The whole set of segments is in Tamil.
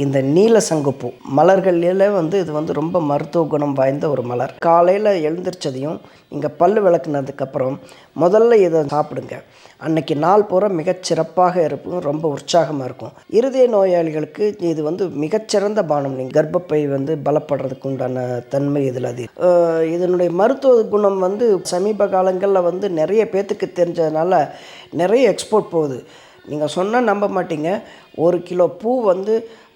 இந்த நீல சங்குப்பூ மலர்கள்ல வந்து இது வந்து ரொம்ப மருத்துவ குணம் வாய்ந்த ஒரு மலர். காலையில் எழுந்திரிச்சதையும் இங்கே பல் விளக்குனதுக்கப்புறம் முதல்ல இதை சாப்பிடுங்க. அன்னைக்கு நாள் பூரா மிகச்சிறப்பாக இருக்கும் ரொம்ப உற்சாகமாக இருக்கும். இருதய நோயாளிகளுக்கு இது வந்து மிகச்சிறந்த பானம். நீங்கள் கர்ப்பப்பை வந்து பலப்படுறதுக்கு உண்டான தன்மை இதில் அது. இதனுடைய மருத்துவ குணம் வந்து சமீப காலங்களில் வந்து நிறைய பேத்துக்கு தெரிஞ்சதுனால நிறைய எக்ஸ்போர்ட் போகுது. நீங்கள் சொன்னால் நம்ப மாட்டீங்க. ஒரு கிலோ பூ வந்து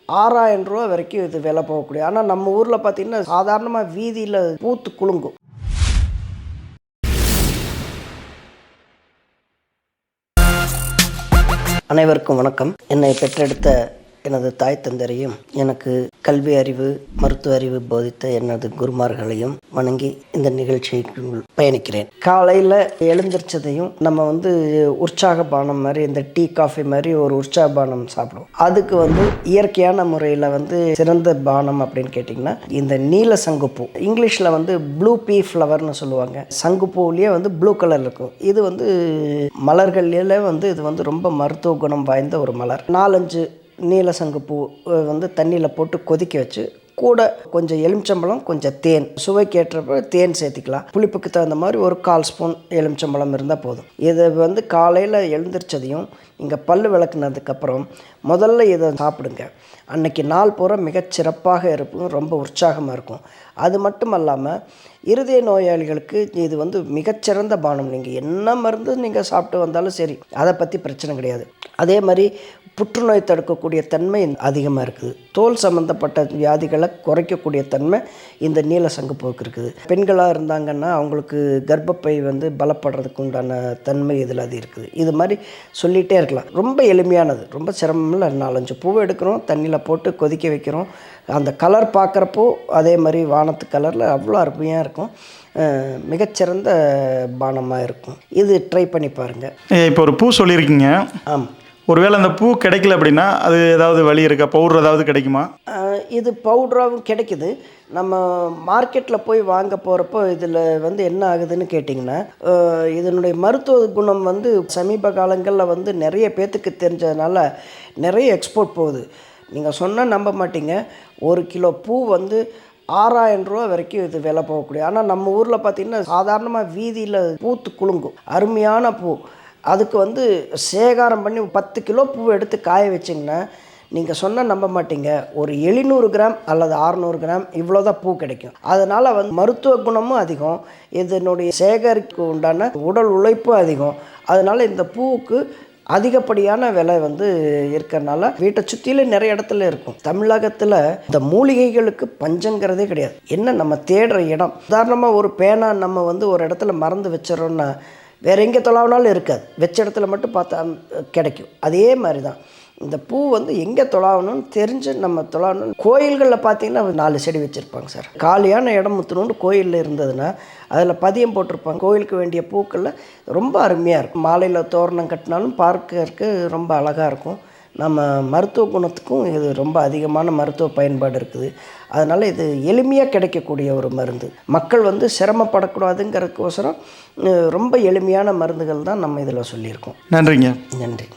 ஆறாயிரம் ரூபா வரைக்கும் இது விலை போகக்கூடிய. ஆனால் நம்ம ஊரில் பார்த்திங்கன்னா சாதாரணமாக வீதியில் பூத்து குலுங்கும். அனைவருக்கும் வணக்கம். என்னை பெற்றெடுத்த எனது தாய் தந்தரையும் எனக்கு கல்வி அறிவு மருத்துவ அறிவு போதித்த எனது குருமார்களையும் வணங்கி இந்த நிகழ்ச்சிக்குள் பயணிக்கிறேன். காலையில் எழுந்திரிச்சதையும் நம்ம வந்து உற்சாக பானம் மாதிரி இந்த டீ காஃபி மாதிரி ஒரு உற்சாக பானம் சாப்பிடுவோம். அதுக்கு வந்து இயற்கையான முறையில் வந்து சிறந்த பானம் அப்படின்னு கேட்டிங்கன்னா இந்த நீல சங்குப்பூ. இங்கிலீஷில் வந்து ப்ளூ பீ ஃப்ளவர்னு சொல்லுவாங்க. சங்குப்பூவிலேயே வந்து ப்ளூ கலர் இருக்கும். இது வந்து மலர்கள்ல வந்து இது வந்து ரொம்ப மருத்துவ குணம் வாய்ந்த ஒரு மலர். நாலஞ்சு நீல சங்குப்பூ வந்து தண்ணியில் போட்டு கொதிக்க வச்சு கூட கொஞ்சம் எலுமிச்சம்பழம் கொஞ்சம் தேன். சுவைக்கேற்றப்ப தேன் சேர்த்திக்கலாம். புளிப்புக்கு தகுந்த மாதிரி ஒரு கால் ஸ்பூன் எலுமிச்சம்பழம் இருந்தால் போதும். இதை வந்து காலையில் எழுந்திரிச்சதையும் இங்கே பல் விளக்குனதுக்கப்புறம் முதல்ல இதை சாப்பிடுங்க. அன்னைக்கு நாள் பூரா மிகச்சிறப்பாக இருக்கும் ரொம்ப உற்சாகமாக இருக்கும். அது மட்டும் அல்லாமல் இருதய நோயாளிகளுக்கு இது வந்து மிகச்சிறந்த பானம். நீங்கள் என்ன மருந்து நீங்கள் சாப்பிட்டு வந்தாலும் சரி அதை பற்றி பிரச்சனை கிடையாது. அதே மாதிரி புற்றுநோய் தடுக்கக்கூடிய தன்மை அதிகமாக இருக்குது. தோல் சம்மந்தப்பட்ட வியாதிகளை குறைக்கக்கூடிய தன்மை இந்த நீல சங்குப்பூவுக்கு இருக்குது. பெண்களாக இருந்தாங்கன்னா அவங்களுக்கு கர்ப்பப்பை வந்து பலப்படுறதுக்கு உண்டான தன்மை இதில் அது இருக்குது. இது மாதிரி சொல்லிகிட்டே இருக்கலாம். ரொம்ப எளிமையானது. ரொம்ப சிரமம் இல்லை. நாலஞ்சு பூவை எடுக்கிறோம் தண்ணியில் போட்டு கொதிக்க வைக்கிறோம். அந்த கலர் பார்க்குறப்போ அதே மாதிரி வானத்து கலரில் அவ்வளோ அருமையாக இருக்கும். மிகச்சிறந்த பானமாக இருக்கும். இது ட்ரை பண்ணி பாருங்கள் இப்போ ஒரு பூ சொல்லியிருக்கீங்க. ஆமாம். ஒருவேளை அந்த பூ கிடைக்கல அப்படின்னா அது ஏதாவது வழி இருக்கா? பவுடர் ஏதாவது கிடைக்குமா? இது பவுடராகவும் கிடைக்குது. நம்ம மார்க்கெட்டில் போய் வாங்க போகிறப்போ இதில் வந்து என்ன ஆகுதுன்னு கேட்டிங்கன்னா இதனுடைய மருத்துவ குணம் வந்து சமீப காலங்களில் வந்து நிறைய பேத்துக்கு தெரிஞ்சதுனால நிறைய எக்ஸ்போர்ட் போகுது. நீங்கள் சொன்னால் நம்ப மாட்டீங்க. ஒரு கிலோ பூ வந்து ஆறாயிரம் ரூபா வரைக்கும் இது விலை போகக்கூடிய. ஆனால் நம்ம ஊரில் பார்த்திங்கன்னா சாதாரணமாக வீதியில் பூத்து குலுங்கும். அருமையான பூ. அதுக்கு வந்து சேகாரம் பண்ணி பத்து கிலோ பூ எடுத்து காய வச்சிங்கன்னா நீங்கள் சொன்னால் நம்ப மாட்டீங்க. ஒரு எழுநூறு கிராம் அல்லது அறநூறு கிராம் இவ்வளோ தான் பூ கிடைக்கும். அதனால் வந்து மருத்துவ குணமும் அதிகம். இதனுடைய சேகரிக்கு உண்டான உடல் உழைப்பும் அதிகம். அதனால் இந்த பூவுக்கு அதிகப்படியான விலை வந்து இருக்கிறனால வீட்டை சுற்றிலும் நிறைய இடத்துல இருக்கும். தமிழகத்தில் இந்த மூலிகைகளுக்கு பஞ்சங்கிறதே கிடையாது. என்ன நம்ம தேடுற இடம்? உதாரணமாக ஒரு பேனா நம்ம வந்து ஒரு இடத்துல மறந்து வச்சிடறோன்னா வேறு எங்கே தொலாவினாலும் இருக்காது. வச்ச இடத்துல மட்டும் பார்த்தா கிடைக்கும். அதே மாதிரி தான் இந்த பூ வந்து எங்கே தொலாவணும்னு தெரிஞ்சு நம்ம தொலாவணும் கோயில்களில் பார்த்தீங்கன்னா நாலு செடி வச்சுருப்பாங்க சார். காலியான இடம் முத்தணும்னு கோயிலில் இருந்ததுன்னா அதில் பதியம் போட்டிருப்பாங்க. கோயிலுக்கு வேண்டிய பூக்களில் ரொம்ப அருமையாக இருக்கும். மாலையில் தோரணம் கட்டினாலும் பார்க்கறதுக்கு ரொம்ப அழகாக இருக்கும். நம்ம மருத்துவ குணத்துக்கும் இது ரொம்ப அதிகமான மருத்துவ பயன்பாடு இருக்குது. அதனால் இது எளிமையாக கிடைக்கக்கூடிய ஒரு மருந்து. மக்கள் வந்து சிரமப்படக்கூடாதுங்கிறதுக்கோசரம் ரொம்ப எளிமையான மருந்துகள் தான் நம்ம இதில் சொல்லியிருக்கோம். நன்றிங்க. நன்றி.